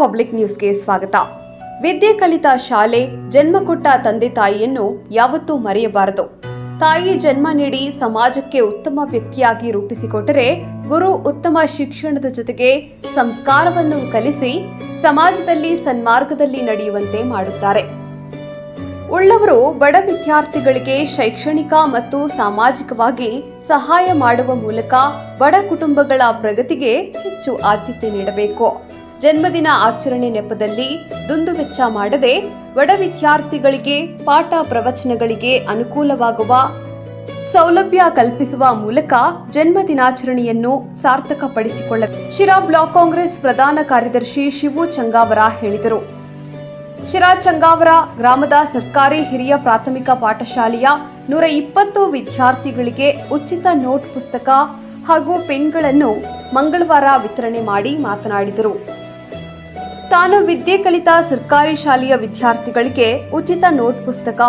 Public ನ್ಯೂಸ್ಗೆ ಸ್ವಾಗತ. ವಿದ್ಯೆ ಕಲಿತ ಶಾಲೆ ಜನ್ಮ ಕೊಟ್ಟ ತಂದೆ ತಾಯಿಯನ್ನು ಯಾವತ್ತೂ ಮರೆಯಬಾರದು. ತಾಯಿ ಜನ್ಮ ನೀಡಿ ಸಮಾಜಕ್ಕೆ ಉತ್ತಮ ವ್ಯಕ್ತಿಯಾಗಿ ರೂಪಿಸಿಕೊಟ್ಟರೆ ಗುರು ಉತ್ತಮ ಶಿಕ್ಷಣದ ಜೊತೆಗೆ ಸಂಸ್ಕಾರವನ್ನು ಕಲಿಸಿ ಸಮಾಜದಲ್ಲಿ ಸನ್ಮಾರ್ಗದಲ್ಲಿ ನಡೆಯುವಂತೆ ಮಾಡುತ್ತಾರೆ. ಉಳ್ಳವರು ಬಡ ವಿದ್ಯಾರ್ಥಿಗಳಿಗೆ ಶೈಕ್ಷಣಿಕ ಮತ್ತು ಸಾಮಾಜಿಕವಾಗಿ ಸಹಾಯ ಮಾಡುವ ಮೂಲಕ ಬಡ ಕುಟುಂಬಗಳ ಪ್ರಗತಿಗೆ ಹೆಚ್ಚು ಆದ್ಯತೆ ನೀಡಬೇಕು. ಜನ್ಮದಿನ ಆಚರಣೆ ನೆಪದಲ್ಲಿ ದುಂದುವೆಚ್ಚ ಮಾಡದೆ ಬಡ ವಿದ್ಯಾರ್ಥಿಗಳಿಗೆ, ಪಾಠ ಪ್ರವಚನಗಳಿಗೆ ಅನುಕೂಲವಾಗುವ ಸೌಲಭ್ಯ ಕಲ್ಪಿಸುವ ಮೂಲಕ ಜನ್ಮ ದಿನಾಚರಣೆಯನ್ನು ಸಾರ್ಥಕಪಡಿಸಿಕೊಳ್ಳ ಶಿರಾ ಬ್ಲಾಕ್ ಕಾಂಗ್ರೆಸ್ ಪ್ರಧಾನ ಕಾರ್ಯದರ್ಶಿ ಶಿವು ಚಂಗಾವರ ಹೇಳಿದರು. ಶಿರಾ ಚಂಗಾವರ ಗ್ರಾಮದ ಸರ್ಕಾರಿ ಹಿರಿಯ ಪ್ರಾಥಮಿಕ ಪಾಠಶಾಲೆಯ ನೂರ ಇಪ್ಪತ್ತು ವಿದ್ಯಾರ್ಥಿಗಳಿಗೆ ಉಚಿತ ನೋಟ್ ಪುಸ್ತಕ ಹಾಗೂ ಪೆನ್ಗಳನ್ನು ಮಂಗಳವಾರ ವಿತರಣೆ ಮಾಡಿ ಮಾತನಾಡಿದರು. ತಾನು ವಿದ್ಯೆ ಕಲಿತ ಸರ್ಕಾರಿ ಶಾಲೆಯ ವಿದ್ಯಾರ್ಥಿಗಳಿಗೆ ಉಚಿತ ನೋಟ್ ಪುಸ್ತಕ,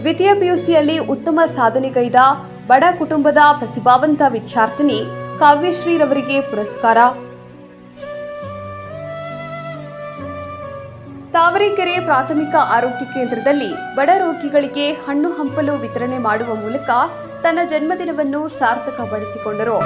ದ್ವಿತೀಯ ಪಿಯುಸಿಯಲ್ಲಿ ಉತ್ತಮ ಸಾಧನೆಗೈದ ಬಡ ಕುಟುಂಬದ ಪ್ರತಿಭಾವಂತ ವಿದ್ಯಾರ್ಥಿನಿ ಕಾವ್ಯಶ್ರೀರವರಿಗೆ ಪುರಸ್ಕಾರ. ತಾವರೆಕೆರೆ ಪ್ರಾಥಮಿಕ ಆರೋಗ್ಯ ಕೇಂದ್ರದಲ್ಲಿ ಬಡ ರೋಗಿಗಳಿಗೆ ಹಣ್ಣು ಹಂಪಲು ವಿತರಣೆ ಮಾಡುವ ಮೂಲಕ ತನ್ನ ಜನ್ಮದಿನವನ್ನು ಸಾರ್ಥಕಪಡಿಸಿಕೊಂಡರು.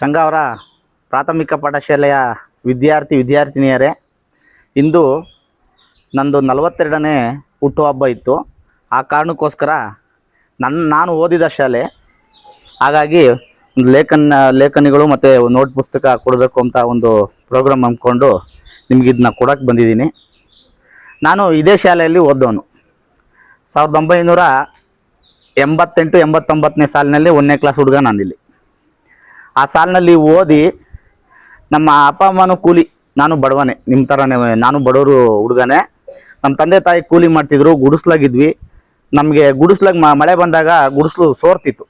ಚಂಗಾವರ ಪ್ರಾಥಮಿಕ ಪಾಠಶಾಲೆಯ ವಿದ್ಯಾರ್ಥಿ, ವಿದ್ಯಾರ್ಥಿನಿಯರೇ, ಇಂದು ನಂದು ನಲವತ್ತೆರಡನೇ ಹುಟ್ಟುಹಬ್ಬ ಇತ್ತು. ಆ ಕಾರಣಕ್ಕೋಸ್ಕರ ನನ್ನ ನಾನು ಓದಿದ ಶಾಲೆ, ಹಾಗಾಗಿ ಲೇಖನ, ಲೇಖನಿಗಳು ಮತ್ತು ನೋಟ್ ಪುಸ್ತಕ ಕೊಡಬೇಕು ಅಂತ ಒಂದು ಪ್ರೋಗ್ರಾಮ್ ಹಮ್ಮಿಕೊಂಡು ನಿಮ್ಗೆ ಇದನ್ನ ಕೊಡೋಕ್ಕೆ ಬಂದಿದ್ದೀನಿ. ನಾನು ಇದೇ ಶಾಲೆಯಲ್ಲಿ ಓದೋನು ಸಾವಿರದ ಒಂಬೈನೂರ ಎಂಬತ್ತೆಂಟು, ಎಂಬತ್ತೊಂಬತ್ತನೇ ಸಾಲಿನಲ್ಲಿ ಒಂದನೇ ಕ್ಲಾಸ್ ಹುಡುಗ ನಾನಿಲ್ಲಿ ಆ ಸಾಲಿನಲ್ಲಿ ಓದಿ ನಮ್ಮ ಅಪ್ಪ ಅಮ್ಮನೂ ಕೂಲಿ, ನಾನು ಬಡವನೇ, ನಿಮ್ಮ ಥರನೇ ನಾನು ಬಡವರು ಹುಡುಗನೇ. ನಮ್ಮ ತಂದೆ ತಾಯಿ ಕೂಲಿ ಮಾಡ್ತಿದ್ರು, ಗುಡಿಸ್ಲಾಗಿದ್ವಿ. ನಮಗೆ ಗುಡಿಸ್ಲಾಗ ಮಳೆ ಬಂದಾಗ ಗುಡಿಸ್ಲು ಸೋರ್ತಿತ್ತು.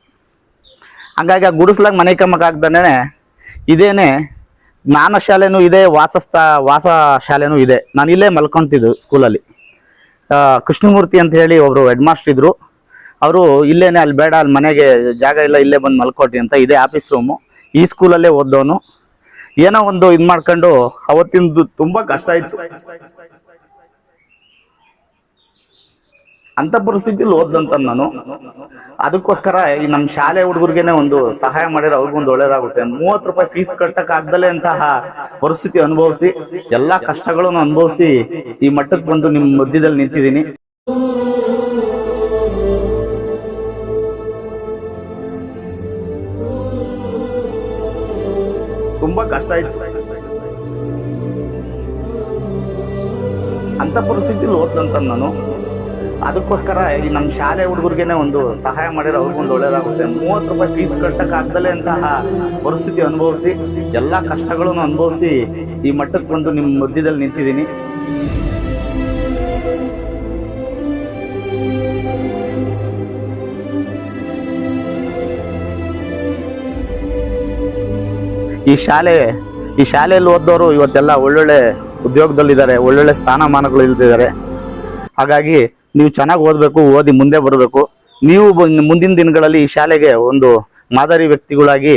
ಹಂಗಾಗಿ ಆ ಗುಡಿಸ್ಲಾಗ ಮನೆ ಕಮ್ಮಕ್ಕಾಗ್ದೇ ಇದೇನೆ ಜ್ಞಾನ ಶಾಲೆನೂ ಇದೆ, ವಾಸಸ್ಥ, ವಾಸ ಶಾಲೆನೂ ಇದೆ. ನಾನು ಇಲ್ಲೇ ಮಲ್ಕೊತಿದ್ದು ಸ್ಕೂಲಲ್ಲಿ. ಕೃಷ್ಣಮೂರ್ತಿ ಅಂತ ಹೇಳಿ ಒಬ್ಬರು ಹೆಡ್ ಮಾಸ್ಟರ್ ಇದ್ದರು ಅವರು ಇಲ್ಲೇನೆ, ಅಲ್ಲಿ ಬೇಡ, ಅಲ್ಲಿ ಮನೆಗೆ ಜಾಗ ಇಲ್ಲ, ಇಲ್ಲೇ ಬಂದು ಮಲ್ಕೊಟ್ಟಿ ಅಂತ ಇದೇ ಆಫೀಸ್ ರೂಮು. ಈ ಸ್ಕೂಲಲ್ಲೇ ಓದೋನು ಏನೋ ಒಂದು ಇದು ಮಾಡ್ಕೊಂಡು ಅವತ್ತಿಂದು ತುಂಬಾ ಕಷ್ಟ ಇತ್ತು ಅಂತ ಪರಿಸ್ಥಿತಿಲಿ ಓದ್ದಂತ ನಾನು. ಅದಕ್ಕೋಸ್ಕರ ಈ ನಮ್ಮ ಶಾಲೆ ಹುಡುಗರಿಗೆನೆ ಒಂದು ಸಹಾಯ ಮಾಡಿದ್ರೆ ಅವ್ರಿಗೊಂದು ಒಳ್ಳೇದಾಗುತ್ತೆ. ಮೂವತ್ತು ರೂಪಾಯಿ ಫೀಸ್ ಕಟ್ಟಕ್ ಅಂತಹ ಪರಿಸ್ಥಿತಿ ಅನುಭವಿಸಿ, ಎಲ್ಲಾ ಕಷ್ಟಗಳನ್ನು ಅನುಭವಿಸಿ ಈ ಮಟ್ಟಕ್ಕೆ ಬಂದು ನಿಮ್ಮ ಮಧ್ಯದಲ್ಲಿ ನಿಂತಿದ್ದೀನಿ. ಕಷ್ಟ ಇತ್ತು ಅಂತ ಪರಿಸ್ಥಿತಿಲಿ ಓದಂತ ನಾನು. ಅದಕ್ಕೋಸ್ಕರ ಈ ನಮ್ಮ ಶಾಲೆ ಹುಡುಗರಿಗೆನೆ ಒಂದು ಸಹಾಯ ಮಾಡಿದ್ರೆ ಅವ್ರಿಗೊಂದು ಒಳ್ಳೇದಾಗುತ್ತೆ. ಮೂವತ್ತು ರೂಪಾಯಿ ಫೀಸ್ ಕಟ್ಟಕ್ಕೆ ಆಗ್ದಲೇ ಅಂತಹ ಪರಿಸ್ಥಿತಿ ಅನುಭವಿಸಿ, ಎಲ್ಲ ಕಷ್ಟಗಳನ್ನು ಅನುಭವಿಸಿ ಈ ಮಟ್ಟಕ್ಕೆ ಬಂದು ನಿಮ್ಮ ಮಧ್ಯದಲ್ಲಿ ನಿಂತಿದ್ದೀನಿ. ಈ ಶಾಲೆ, ಈ ಶಾಲೆಯಲ್ಲಿ ಓದೋರು ಇವತ್ತೆಲ್ಲ ಒಳ್ಳೊಳ್ಳೆ ಉದ್ಯೋಗದಲ್ಲಿದ್ದಾರೆ, ಒಳ್ಳೊಳ್ಳೆ ಸ್ಥಾನಮಾನಗಳು ಇಲ್ದಿದ್ದಾರೆ ಹಾಗಾಗಿ ನೀವು ಚೆನ್ನಾಗಿ ಓದಬೇಕು, ಓದಿ ಮುಂದೆ ಬರಬೇಕು. ನೀವು ಮುಂದಿನ ದಿನಗಳಲ್ಲಿ ಈ ಶಾಲೆಗೆ ಒಂದು ಮಾದರಿ ವ್ಯಕ್ತಿಗಳಾಗಿ,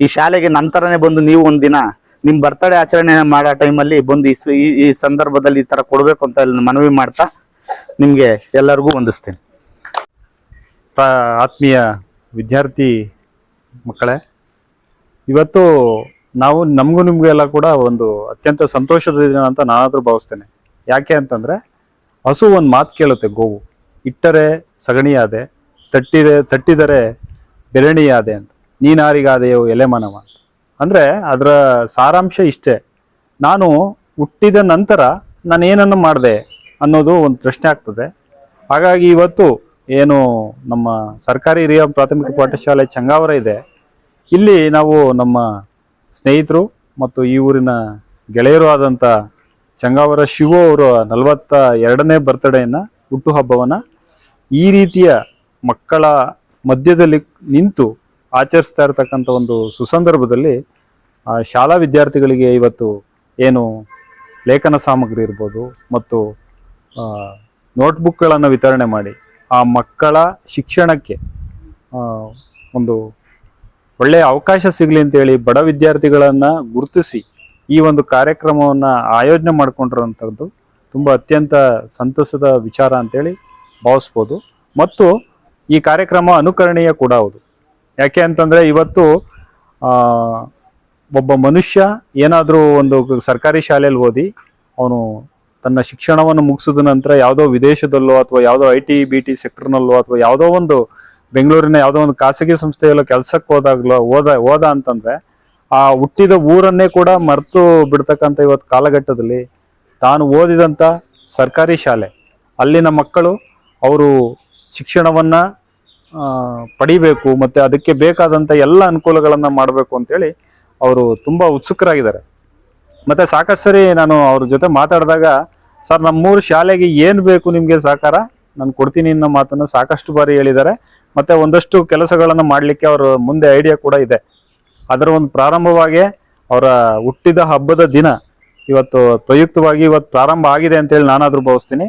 ಈ ಶಾಲೆಗೆ ನಂತರನೇ ಬಂದು ನೀವು ಒಂದಿನ ನಿಮ್ಮ ಬರ್ತಡೇ ಆಚರಣೆ ಮಾಡೋ ಟೈಮಲ್ಲಿ ಬಂದು ಈ ಈ ಸಂದರ್ಭದಲ್ಲಿ ಈ ಥರ ಕೊಡಬೇಕು ಅಂತ ಮನವಿ ಮಾಡ್ತಾ ನಿಮಗೆ ಎಲ್ಲರಿಗೂ ಹೊಂದಿಸ್ತೇನೆ ಆತ್ಮೀಯ ವಿದ್ಯಾರ್ಥಿ ಮಕ್ಕಳೇ ಇವತ್ತು ನಾವು ನಮಗೂ ನಿಮಗೂ ಎಲ್ಲ ಕೂಡ ಒಂದು ಅತ್ಯಂತ ಸಂತೋಷದ ದಿನ ಅಂತ ನಾನಾದರೂ ಭಾವಿಸ್ತೇನೆ. ಯಾಕೆ ಅಂತಂದರೆ ಹಸು ಒಂದು ಮಾತು ಕೇಳುತ್ತೆ ಗೋವು. ಇಟ್ಟರೆ ಸಗಣಿಯಾದೆ, ತಟ್ಟಿದೆ, ತಟ್ಟಿದರೆ ಬೆರಣಿಯಾದೆ ಅಂತ. ನೀನಾರಿಗಾದೆಯೋ ಎಲೆ ಮಾನವ ಅಂತ. ಅಂದರೆ ಅದರ ಸಾರಾಂಶ ಇಷ್ಟೇ. ನಾನು ಹುಟ್ಟಿದ ನಂತರ ನಾನು ಏನನ್ನು ಮಾಡಿದೆ ಅನ್ನೋದು ಒಂದು ಪ್ರಶ್ನೆ ಆಗ್ತದೆ. ಹಾಗಾಗಿ ಇವತ್ತು ಏನು ನಮ್ಮ ಸರ್ಕಾರಿ ಹಿರಿಯ ಪ್ರಾಥಮಿಕ ಪಾಠಶಾಲೆ ಚಂಗಾವರ ಇದೆ. ಇಲ್ಲಿ ನಾವು ನಮ್ಮ ಸ್ನೇಹಿತರು ಮತ್ತು ಈ ಊರಿನ ಗೆಳೆಯರು ಆದಂಥ ಚಂಗಾವರ ಶಿವ ಅವರ ನಲವತ್ತ ಎರಡನೇ ಬರ್ತ್ಡೇಯನ್ನು ಹುಟ್ಟುಹಬ್ಬವನ್ನು ಈ ರೀತಿಯ ಮಕ್ಕಳ ಮಧ್ಯದಲ್ಲಿ ನಿಂತು ಆಚರಿಸ್ತಾ ಇರತಕ್ಕಂಥ ಒಂದು ಸುಸಂದರ್ಭದಲ್ಲಿ, ಆ, ಶಾಲಾ ವಿದ್ಯಾರ್ಥಿಗಳಿಗೆ ಇವತ್ತು ಏನು ಲೇಖನ ಸಾಮಗ್ರಿ ಇರ್ಬೋದು ಮತ್ತು ನೋಟ್ಬುಕ್ಗಳನ್ನು ವಿತರಣೆ ಮಾಡಿ ಆ ಮಕ್ಕಳ ಶಿಕ್ಷಣಕ್ಕೆ ಒಂದು ಒಳ್ಳೆಯ ಅವಕಾಶ ಸಿಗಲಿ ಅಂತೇಳಿ ಬಡ ವಿದ್ಯಾರ್ಥಿಗಳನ್ನು ಗುರುತಿಸಿ ಈ ಒಂದು ಕಾರ್ಯಕ್ರಮವನ್ನು ಆಯೋಜನೆ ಮಾಡಿಕೊಂಡಿರೋಂಥದ್ದು ತುಂಬ ಅತ್ಯಂತ ಸಂತಸದ ವಿಚಾರ ಅಂತೇಳಿ ಭಾವಿಸ್ಬೋದು. ಮತ್ತು ಈ ಕಾರ್ಯಕ್ರಮ ಅನುಕರಣೀಯ ಕೂಡ ಹೌದು. ಯಾಕೆ ಅಂತಂದರೆ ಇವತ್ತು ಒಬ್ಬ ಮನುಷ್ಯ ಏನಾದರೂ ಒಂದು ಸರ್ಕಾರಿ ಶಾಲೆಯಲ್ಲಿ ಓದಿ ಅವನು ತನ್ನ ಶಿಕ್ಷಣವನ್ನು ಮುಗಿಸಿದ ನಂತರ ಯಾವುದೋ ವಿದೇಶದಲ್ಲೋ ಅಥವಾ ಯಾವುದೋ ಐ ಟಿ ಬಿ ಟಿ ಸೆಕ್ಟರ್ನಲ್ಲೋ ಅಥವಾ ಯಾವುದೋ ಒಂದು ಬೆಂಗಳೂರಿನ ಯಾವುದೋ ಒಂದು ಖಾಸಗಿ ಸಂಸ್ಥೆಯಲ್ಲೋ ಕೆಲಸಕ್ಕೆ ಹೋದಾಗ್ಲೋ, ಹೋದ ಹೋದ ಅಂತಂದ್ರೆ ಆ ಹುಟ್ಟಿದ ಊರನ್ನೇ ಕೂಡ ಮರೆತು ಬಿಡ್ತಕ್ಕಂಥ ಇವತ್ತು ಕಾಲಘಟ್ಟದಲ್ಲಿ ತಾನು ಓದಿದಂಥ ಸರ್ಕಾರಿ ಶಾಲೆ. ಅಲ್ಲಿನ ಮಕ್ಕಳು ಅವರು ಶಿಕ್ಷಣವನ್ನು ಪಡಿಬೇಕು ಮತ್ತು ಅದಕ್ಕೆ ಬೇಕಾದಂಥ ಎಲ್ಲ ಅನುಕೂಲಗಳನ್ನು ಮಾಡಬೇಕು ಅಂತೇಳಿ ಅವರು ತುಂಬ ಉತ್ಸುಕರಾಗಿದ್ದಾರೆ. ಮತ್ತು ಸಾಕಷ್ಟು ಸರಿ ನಾನು ಅವ್ರ ಜೊತೆ ಮಾತಾಡಿದಾಗ, ಸರ್, ನಮ್ಮೂರು ಶಾಲೆಗೆ ಏನು ಬೇಕು ನಿಮಗೆ ಸಹಕಾರ ನಾನು ಕೊಡ್ತೀನಿ ಅನ್ನೋ ಮಾತನ್ನು ಸಾಕಷ್ಟು ಬಾರಿ ಹೇಳಿದ್ದಾರೆ. ಮತ್ತು ಒಂದಷ್ಟು ಕೆಲಸಗಳನ್ನು ಮಾಡಲಿಕ್ಕೆ ಅವರ ಮುಂದೆ ಐಡಿಯಾ ಕೂಡ ಇದೆ. ಅದರ ಒಂದು ಪ್ರಾರಂಭವಾಗಿ ಅವರ ಹುಟ್ಟಿದ ಹಬ್ಬದ ದಿನ ಇವತ್ತು ಪ್ರಯುಕ್ತವಾಗಿ ಇವತ್ತು ಪ್ರಾರಂಭ ಆಗಿದೆ ಅಂತೇಳಿ ನಾನಾದರೂ ಭಾವಿಸ್ತೀನಿ.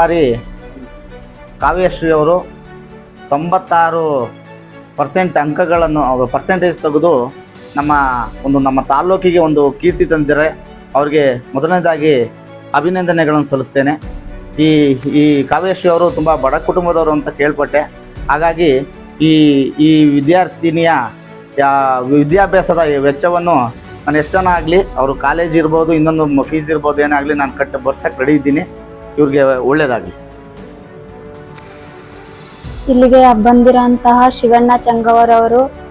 ಕುಮಾರಿ ಕಾವ್ಯಶ್ರೀ ಅವರು ತೊಂಬತ್ತಾರು ಪರ್ಸೆಂಟ್ ಅಂಕಗಳನ್ನು ಪರ್ಸೆಂಟೇಜ್ ತೆಗೆದು ನಮ್ಮ ಒಂದು ನಮ್ಮ ತಾಲ್ಲೂಕಿಗೆ ಒಂದು ಕೀರ್ತಿ ತಂದಿದ್ದಾರೆ. ಅವರಿಗೆ ಮೊದಲನೇದಾಗಿ ಅಭಿನಂದನೆಗಳನ್ನು ಸಲ್ಲಿಸ್ತೇನೆ. ಈ ಈ ಕಾವ್ಯಶ್ರೀ ಅವರು ತುಂಬ ಬಡ ಕುಟುಂಬದವರು ಅಂತ ಕೇಳ್ಪಟ್ಟೆ. ಹಾಗಾಗಿ ಈ ಈ ವಿದ್ಯಾರ್ಥಿನಿಯ ವಿದ್ಯಾಭ್ಯಾಸದ ವೆಚ್ಚವನ್ನು ನಾನು ಎಷ್ಟನ ಆಗಲಿ ಅವರು ಕಾಲೇಜ್ ಇರ್ಬೋದು, ಇನ್ನೊಂದು ಫೀಸ್ ಇರ್ಬೋದು, ಏನಾಗಲಿ ನಾನು ಕಟ್ಟ ಬರ್ಸಕ್ಕೆ ರೆಡಿ ಇದ್ದೀನಿ. ಇವ್ರಿಗೆ ಒಳ್ಳೇದಾಗಲಿ. ಇಲ್ಲಿಗೆ ಬಂದಿರೋಂತಹ ಶಿವಣ್ಣ ಚಂಗವರವರು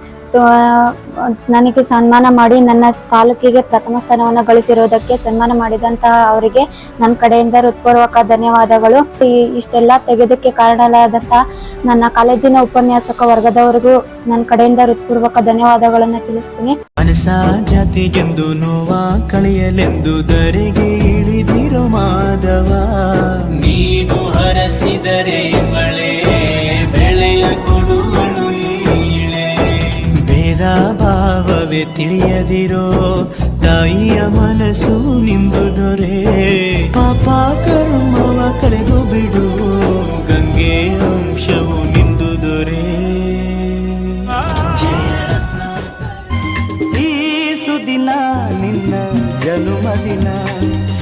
ನನಗೆ ಸನ್ಮಾನ ಮಾಡಿ ನನ್ನ ತಾಲೂಕಿಗೆ ಪ್ರಥಮ ಸ್ಥಾನವನ್ನು ಗಳಿಸಿರುವುದಕ್ಕೆ ಸನ್ಮಾನ ಮಾಡಿದಂತಹ ಅವರಿಗೆ ನನ್ನ ಕಡೆಯಿಂದ ಹೃತ್ಪೂರ್ವಕ ಧನ್ಯವಾದಗಳು. ಈ- ಇಷ್ಟೆಲ್ಲ ತೆಗೆದಕ್ಕೆ ಕಾರಣಲಾದಂತಹ ನನ್ನ ಕಾಲೇಜಿನ ಉಪನ್ಯಾಸಕ ವರ್ಗದವರಿಗೂ ನನ್ನ ಕಡೆಯಿಂದ ಹೃತ್ಪೂರ್ವಕ ಧನ್ಯವಾದಗಳನ್ನು ತಿಳಿಸ್ತೀನಿ. ಇಳಿದಿರೋ ಮಾಧವ. ನೀನು ಹರಸಿದರೆ ಮಳೆ ಬೆಳೆಯ ಕೊಡುಗಳು ಈಳೆ. ಭೇದ ಭಾವವೇ ತಿಳಿಯದಿರೋ ತಾಯಿಯ ಮನಸ್ಸು ನಿಂದು ದೊರೆ. ಪಾಪ ಕರ್ಮವ ಕಳೆದು ಬಿಡು.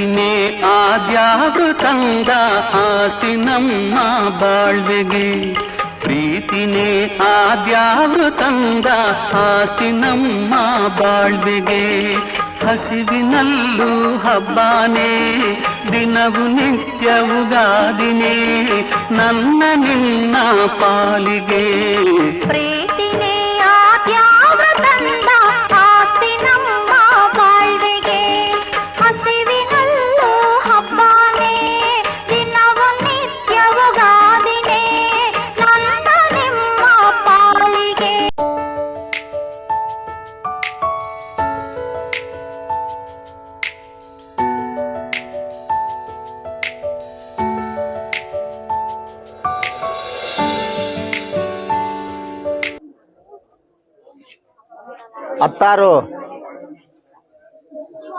ಪ್ರೀತಿನೇ ಆದ್ಯಾವೃತಂಗ ಆಸ್ತಿ ನಮ್ಮ ಬಾಳ್ವೆಗೆ. ಪ್ರೀತಿನೇ ಆದ್ಯಾವೃತಂಗ ಆಸ್ತಿ ನಮ್ಮ ಬಾಳ್ವೆಗೆ. ಹಸಿವಿನಲ್ಲೂ ಹಬ್ಬಾನೇ, ದಿನವು ನಿತ್ಯವುಗಾದಿನೇ ನನ್ನ ನಿನ್ನ ಪಾಲಿಗೆ. ಪ್ರೀತಿನೇ ಹತ್ತಾರು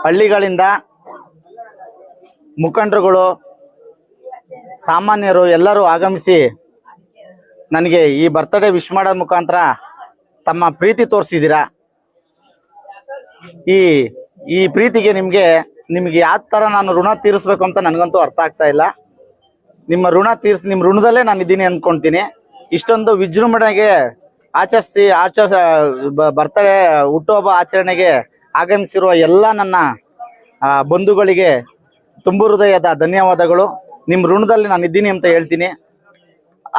ಹಳ್ಳಿಗಳಿಂದ ಮುಖಂಡರುಗಳು, ಸಾಮಾನ್ಯರು ಎಲ್ಲರೂ ಆಗಮಿಸಿ ನನಗೆ ಈ ಬರ್ತ್ಡೇ ವಿಶ್ ಮಾಡೋ ಮುಖಾಂತರ ತಮ್ಮ ಪ್ರೀತಿ ತೋರಿಸಿದ್ದೀರಾ? ಈ ಈ ಪ್ರೀತಿಗೆ ನಿಮಗೆ ನಿಮಗೆ ಯಾವ ಥರ ನಾನು ಋಣ ತೀರಿಸ್ಬೇಕು ಅಂತ ನನಗಂತೂ ಅರ್ಥ ಆಗ್ತಾ ಇಲ್ಲ. ನಿಮ್ಮ ಋಣ ತೀರಿಸಿ, ನಿಮ್ಮ ಋಣದಲ್ಲೇ ನಾನು ಇದ್ದೀನಿ ಅಂದ್ಕೊಳ್ತೀನಿ ಇಷ್ಟೊಂದು ವಿಜೃಂಭಣೆಗೆ ಆಚರಿಸಿ ಆಚರಿಸ ಬರ್ತಾರೆ ಹುಟ್ಟುಹಬ್ಬ ಆಚರಣೆಗೆ ಆಗಮಿಸಿರುವ ಎಲ್ಲ ನನ್ನ ಬಂಧುಗಳಿಗೆ ತುಂಬು ಹೃದಯದ ಧನ್ಯವಾದಗಳು. ನಿಮ್ಮ ಋಣದಲ್ಲಿ ನಾನು ಇದ್ದೀನಿ ಅಂತ ಹೇಳ್ತೀನಿ.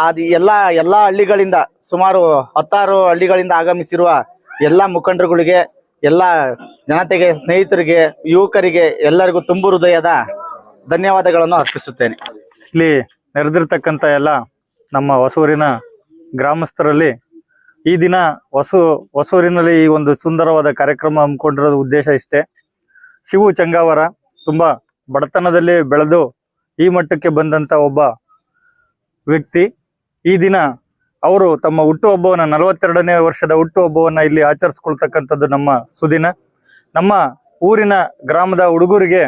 ಅದು ಎಲ್ಲ ಎಲ್ಲ ಹಳ್ಳಿಗಳಿಂದ ಸುಮಾರು ಹತ್ತಾರು ಹಳ್ಳಿಗಳಿಂದ ಆಗಮಿಸಿರುವ ಎಲ್ಲ ಮುಖಂಡರುಗಳಿಗೆ, ಎಲ್ಲ ಜನತೆಗೆ, ಸ್ನೇಹಿತರಿಗೆ, ಯುವಕರಿಗೆ ಎಲ್ಲರಿಗೂ ತುಂಬು ಹೃದಯದ ಧನ್ಯವಾದಗಳನ್ನು ಅರ್ಪಿಸುತ್ತೇನೆ. ಇಲ್ಲಿ ನೆರೆದಿರ್ತಕ್ಕಂಥ ಎಲ್ಲ ನಮ್ಮ ಹೊಸೂರಿನ ಗ್ರಾಮಸ್ಥರಲ್ಲಿ ಈ ದಿನ ಹೊಸೂ, ಹೊಸೂರಿನಲ್ಲಿ ಈ ಒಂದು ಸುಂದರವಾದ ಕಾರ್ಯಕ್ರಮ ಹಮ್ಮಿಕೊಂಡಿರೋದು ಉದ್ದೇಶ ಇಷ್ಟೇ. ಶಿವು ಚಂಗಾವರ ತುಂಬಾ ಬಡತನದಲ್ಲಿ ಬೆಳೆದು ಈ ಮಟ್ಟಕ್ಕೆ ಬಂದಂತ ಒಬ್ಬ ವ್ಯಕ್ತಿ. ಈ ದಿನ ಅವರು ತಮ್ಮ ಹುಟ್ಟುಹಬ್ಬವನ್ನ, ನಲವತ್ತೆರಡನೇ ವರ್ಷದ ಹುಟ್ಟುಹಬ್ಬವನ್ನ ಇಲ್ಲಿ ಆಚರಿಸ್ಕೊಳ್ತಕ್ಕಂಥದ್ದು ನಮ್ಮ ಸುದಿನ. ನಮ್ಮ ಊರಿನ ಗ್ರಾಮದ ಹುಡುಗರಿಗೆ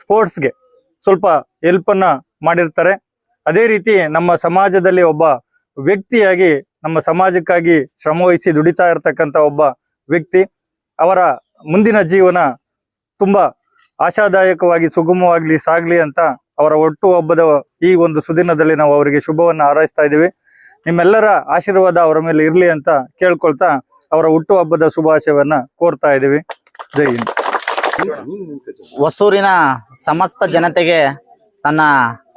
ಸ್ಪೋರ್ಟ್ಸ್ಗೆ ಸ್ವಲ್ಪ ಹೆಲ್ಪ್ ಅನ್ನ ಮಾಡಿರ್ತಾರೆ. ಅದೇ ರೀತಿ ನಮ್ಮ ಸಮಾಜದಲ್ಲಿ ಒಬ್ಬ ವ್ಯಕ್ತಿಯಾಗಿ ನಮ್ಮ ಸಮಾಜಕ್ಕಾಗಿ ಶ್ರಮವಹಿಸಿ ದುಡಿತಾ ಇರತಕ್ಕಂತ ಒಬ್ಬ ವ್ಯಕ್ತಿ. ಅವರ ಮುಂದಿನ ಜೀವನ ತುಂಬಾ ಆಶಾದಾಯಕವಾಗಿ, ಸುಗಮವಾಗ್ಲಿ, ಸಾಗ್ಲಿ ಅಂತ ಅವರ ಒಟ್ಟು ಹಬ್ಬದ ಈ ಒಂದು ಸುದಿನದಲ್ಲಿ ನಾವು ಅವರಿಗೆ ಶುಭವನ್ನು ಹಾರೈಸ್ತಾ ಇದ್ದೀವಿ. ನಿಮ್ಮೆಲ್ಲರ ಆಶೀರ್ವಾದ ಅವರ ಮೇಲೆ ಇರಲಿ ಅಂತ ಕೇಳ್ಕೊಳ್ತಾ ಅವರ ಹುಟ್ಟು ಹಬ್ಬದ ಶುಭಾಶಯವನ್ನ ಕೋರ್ತಾ ಇದ್ದೀವಿ. ಜೈ ಹಿಂದ್. ಹೊಸೂರಿನ ಸಮಸ್ತ ಜನತೆಗೆ ನನ್ನ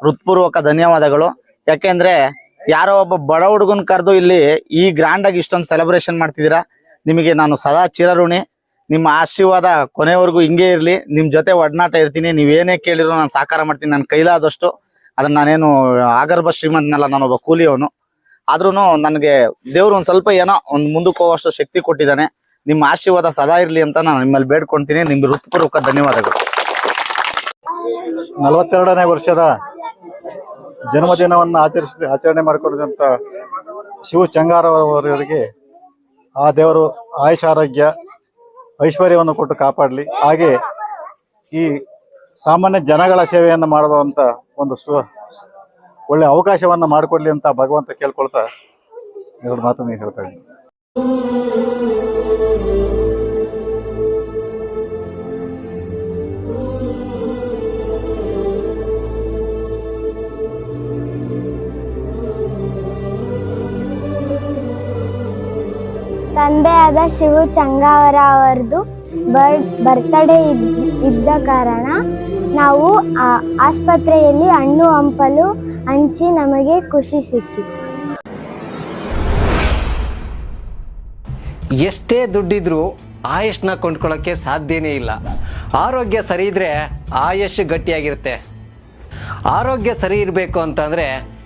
ಹೃತ್ಪೂರ್ವಕ ಧನ್ಯವಾದಗಳು. ಯಾಕೆಂದ್ರೆ ಯಾರೋ ಒಬ್ಬ ಬಡ ಹುಡುಗನ್ ಕರೆದು ಇಲ್ಲಿ ಈ ಗ್ರ್ಯಾಂಡ್ ಆಗಿ ಇಷ್ಟೊಂದು ಸೆಲೆಬ್ರೇಷನ್ ಮಾಡ್ತಿದ್ದೀರಾ? ನಿಮಗೆ ನಾನು ಸದಾ ಚಿರಋಣಿ. ನಿಮ್ಮ ಆಶೀರ್ವಾದ ಕೊನೆವರೆಗೂ ಹಿಂಗೆ ಇರಲಿ. ನಿಮ್ಮ ಜೊತೆ ಒಡನಾಟ ಇರ್ತೀನಿ. ನೀವೇನೇ ಕೇಳಿರೋ ನಾನು ಸಾಕಾರ ಮಾಡ್ತೀನಿ. ನನ್ನ ಕೈಲಾದಷ್ಟು ಅದನ್ನ ನಾನೇನು ಆಗರ್ಭ ಶ್ರೀಮಂತನಲ್ಲ ನಾನೊಬ್ಬ ಕೂಲಿಯವನು ಆದ್ರೂ ನನಗೆ ದೇವ್ರು ಒಂದು ಸ್ವಲ್ಪ ಏನೋ ಒಂದು ಮುಂದಕ್ಕೆ ಹೋಗೋಷ್ಟು ಶಕ್ತಿ ಕೊಟ್ಟಿದ್ದಾನೆ. ನಿಮ್ಮ ಆಶೀರ್ವಾದ ಸದಾ ಇರಲಿ ಅಂತ ನಾನು ನಿಮ್ಮಲ್ಲಿ ಬೇಡ್ಕೊಂತೀನಿ ನಿಮ್ಗೆ ಹೃತ್ಪೂರ್ವಕ ಧನ್ಯವಾದಗಳು. ನಲವತ್ತೆರಡನೇ ವರ್ಷದ ಜನ್ಮದಿನವನ್ನು ಆಚರಿಸಿ ಆಚರಣೆ ಮಾಡಿಕೊಂಡಿದಂಥ ಶಿವ ಚಂಗಾರವರವರಿಗೆ ಆ ದೇವರು ಆಯುಷ ಆರೋಗ್ಯ, ಐಶ್ವರ್ಯವನ್ನು ಕೊಟ್ಟು ಕಾಪಾಡಲಿ. ಹಾಗೆ ಈ ಸಾಮಾನ್ಯ ಜನಗಳ ಸೇವೆಯನ್ನು ಮಾಡುವಂಥ ಒಂದು ಸ್ವ, ಒಳ್ಳೆ ಅವಕಾಶವನ್ನು ಮಾಡಿಕೊಡ್ಲಿ ಅಂತ ಭಗವಂತ ಕೇಳ್ಕೊಳ್ತಾ ಎರಡು ಮಾತನ್ನು ಹೇಳ್ತಾ ಇದ್ದೀನಿ. ತಂದೆಯಾದ ಶಿವು ಚಂಗಾವರ ಅವರದು ಬರ್ತ್ಡೇ ಇದ್ದ ಕಾರಣ ನಾವು ಆ ಆಸ್ಪತ್ರೆಯಲ್ಲಿ ಹಣ್ಣು, ಹಂಪಲು ಹಂಚಿ ನಮಗೆ ಖುಷಿ ಸಿಕ್ಕಿತು. ಎಷ್ಟೇ ದುಡ್ಡಿದ್ರೂ ಆಯುಷ್ನ ಕೊಂಡ್ಕೊಳ್ಳೋಕ್ಕೆ ಸಾಧ್ಯನೇ ಇಲ್ಲ. ಆರೋಗ್ಯ ಸರಿ ಇದ್ರೆ ಆಯುಷ್ ಗಟ್ಟಿಯಾಗಿರುತ್ತೆ. ಆರೋಗ್ಯ ಸರಿ ಇರಬೇಕು ಅಂತಂದ್ರೆ